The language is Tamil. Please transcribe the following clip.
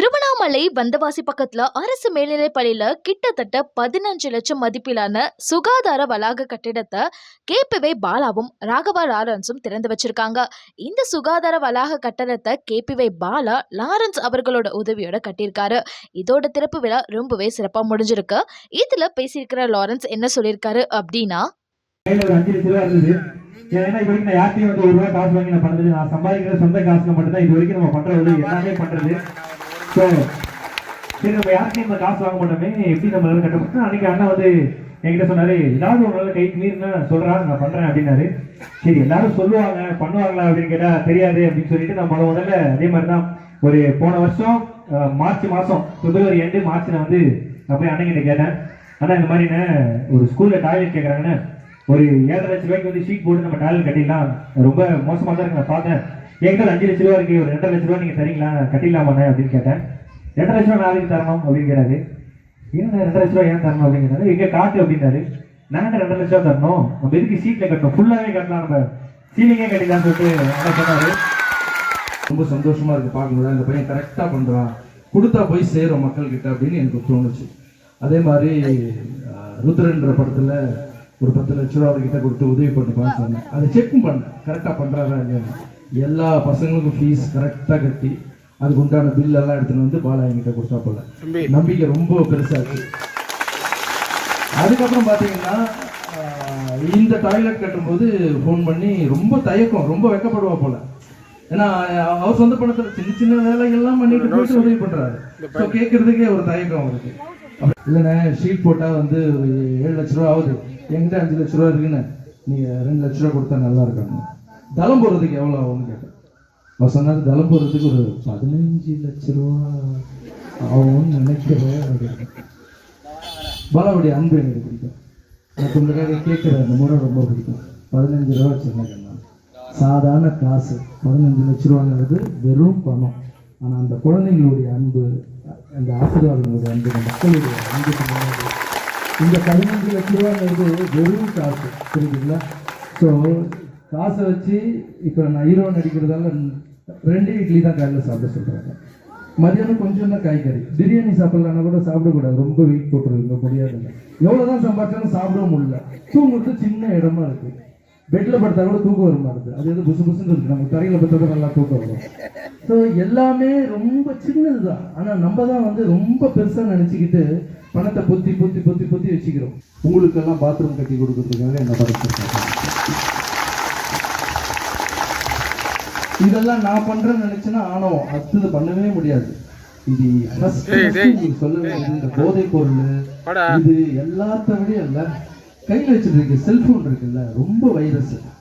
திருவண்ணாமலை வந்தவாசி பக்கத்துல அரசு மேல்நிலைப் பள்ளியில கிட்டத்தட்ட பதினஞ்சு லட்சம் மதிப்பிலான சுகாதார வளாக கட்டிடத்தை கேபிவே பாலாவும் ராகவா லாரன்ஸும் திறந்து வச்சிருக்காங்க. இந்த சுகாதார வளாக கட்டடத்தை கேபிவே பாலா லாரன்ஸ் அவர்களோட உதவியோட கட்டியிருக்காரு. இதோட திறப்பு விழா ரொம்பவே சிறப்பா முடிஞ்சிருக்கு. இதுல பேசியிருக்கிற லாரன்ஸ் என்ன சொல்லியிருக்காரு அப்படின்னா ஏன்னா இது வரைக்கும் நான் யார்ட்டையும் வந்து ஒரு ரூபாய் காசு வாங்கி நான் பண்ணது நான் சம்பாதிக்கிற சொந்த காசுல மட்டும் தான் இது வரைக்கும் நம்ம பண்றது எல்லாமே பண்றது. சரி நம்ம யார்ட்டையும் நம்ம காசு வாங்க மாட்டோமே. எப்படி நம்மளால கட்டப்பட்டோம் அன்னைக்கு அண்ணா வந்து என்கிட்ட சொன்னாரு ஏதாவது ஒரு நாள் கைக்கு மீறினா சொல்றா நான் பண்றேன் அப்படின்னாரு. சரி எல்லாரும் சொல்லுவாங்க பண்ணுவாங்களா அப்படின்னு கேட்டா தெரியாது அப்படின்னு சொல்லிட்டு நான் முத முதல்ல அதே மாதிரி தான் ஒரு போன வருஷம் மார்ச் மாசம் பிப்ரவரி எண்டு நான் வந்து நான் போய் அண்ணன் கேட்டேன். அண்ணா இந்த மாதிரி ஒரு ஸ்கூல்ல டாய்லெட் கேட்கறாங்கன்னு ஒரு ஏழரை லட்ச ரூபாய்க்கு வந்து ஷீட் போட்டு நம்ம டாய்லெட் கட்டிடலாம். ரொம்ப மோசமாக தான் இருக்கு நான் பார்த்தேன். எங்கள் அஞ்சு லட்ச ரூபா இருக்கு ஒரு ரெண்டரை லட்ச ரூபா நீங்க தரீங்களா? கட்டிடலாமாண்ணே அப்படின்னு கேட்டேன். ரெண்டரை லட்ச ரூபா நாளைக்கு தரணும் அப்படின்னு கேட்டாரு ஏன் ரெண்டரை லட்ச ரூபா ஏன் தரணும் அப்படின்னு கேட்டாரு எங்க காட்டு அப்படின்னாரு. நாங்க ரெண்டரை லட்ச ரூபா தரணும். நம்ம எதுக்கு சீட்ல கட்டணும்? ஃபுல்லாவே கட்டலாம் நம்ம. சீலிங்கே கட்டிடலாம்னு சொல்லிட்டு என்ன சொன்னாரு. ரொம்ப சந்தோஷமா இருக்கு பார்க்கும்போது. அந்த பையன் கரெக்டா பண்றான். கொடுத்தா போய் சேரும் மக்கள் கிட்ட அப்படின்னு எனக்கு தோணுச்சு. அதே மாதிரி ருத்ரன்ற படத்துல ஒரு பத்து லட்ச ரூபா அவர்கிட்ட கொடுத்து உதவி பண்ணுப்பான்னு சொன்னேன் அதை செக்கும் பண்ணேன் கரெக்டா பண்றாரா இல்லையா எல்லா பசங்களுக்கும் ஃபீஸ் கரெக்டா கட்டி அதுக்கு உண்டான பில் எல்லாம் எடுத்துன்னு வந்து பாலா என்கிட்ட கொடுத்தா போல நம்பிக்கை ரொம்ப பெருசா இருக்கு. அதுக்கப்புறம் பார்த்தீங்கன்னா இந்த டாய்லெட் கட்டும்போது ஃபோன் பண்ணி ரொம்ப தயக்கம் ரொம்ப வெக்கப்படுவா போல. ஏன்னா அவர் சொந்த பணத்துல சின்ன சின்ன வேலைகள்லாம் பண்ணிட்டு போயிட்டு உதவி பண்றாரு. ஸோ கேட்கறதுக்கே ஒரு தயக்கம் அவருக்கு. இல்லைண்ணே ஷீட் போட்டா வந்து ஒரு ஏழு லட்ச ரூபா ஆகுது. என்கிட்ட அஞ்சு லட்ச ரூபா இருக்குன்னு. நீங்க ரெண்டு லட்ச ரூபா கொடுத்தா நல்லா இருக்காங்க தளம் போடுறதுக்கு எவ்வளோ ஆகும்னு கேட்டேன். அவர் சொன்னார் தளம் போடுறதுக்கு ஒரு பதினஞ்சு லட்ச ரூபா ஆகும்னு நினைக்கிறேன் அப்படின்னு பாலாவுடைய அன்பு எனக்கு பிடிக்கும். எனக்கு உங்களுக்காக கேட்குற அந்த முறை ரொம்ப பிடிக்கும். பதினஞ்சு ரூபா சொன்னேன் சாதாரண காசு பதினஞ்சு லட்ச ரூபாங்கிறது வெறும் பணம். ஆனால் அந்த குழந்தைங்களுடைய அன்பு அந்த ஆசீர்வாதங்களுடைய அன்பு மக்களுடைய அன்புக்கு முன்னாடி இந்த பதினஞ்சு லட்ச ரூபாங்கிறது வெறும் காசு. புரியுதுங்களா? ஸோ காசை வச்சு இப்போ நான் ஹீரோ நடிக்கிறதால ரெண்டு இட்லி தான் காலையில் சாப்பிட சொல்கிறாங்க மதியானம் கொஞ்சம் தான் காய்கறி. பிரியாணி சாப்பிடலன்னா கூட சாப்பிடக்கூடாது. ரொம்ப வெயிட் போட்டுருங்க முடியாதுங்க. எவ்வளோ தான் சம்பாதிச்சாலும் சாப்பிடவும் முடியல. தூங்குறது சின்ன இடமா இருக்கு. பெட்டில் படுத்தா கூட தூக்கம் வர மாட்டுது. அது எது புசு புசுன்னு இருக்குது நம்ம தரையில் படுத்தா கூட நல்லா தூக்கம் வரும். ஸோ எல்லாமே ரொம்ப சின்னது தான் ஆனால் நம்ம தான் வந்து ரொம்ப பெருசாக நினச்சிக்கிட்டு பணத்தை பொத்தி பொத்தி பொத்தி பொத்தி வச்சுக்கிறோம். உங்களுக்கெல்லாம் பாத்ரூம் கட்டி கொடுக்கறதுக்காக என்ன படைச்சிருக்காங்க இதெல்லாம் நான் பண்றேன்னு நினைச்சேன்னா ஆணவம். அடுத்தது பண்ணவே முடியாது. இது சொல்ல இந்த போதை பொருள் இது எல்லாத்த விட இல்ல. கையில வச்சிருக்க செல்போன் இருக்குல்ல. ரொம்ப வைரஸ்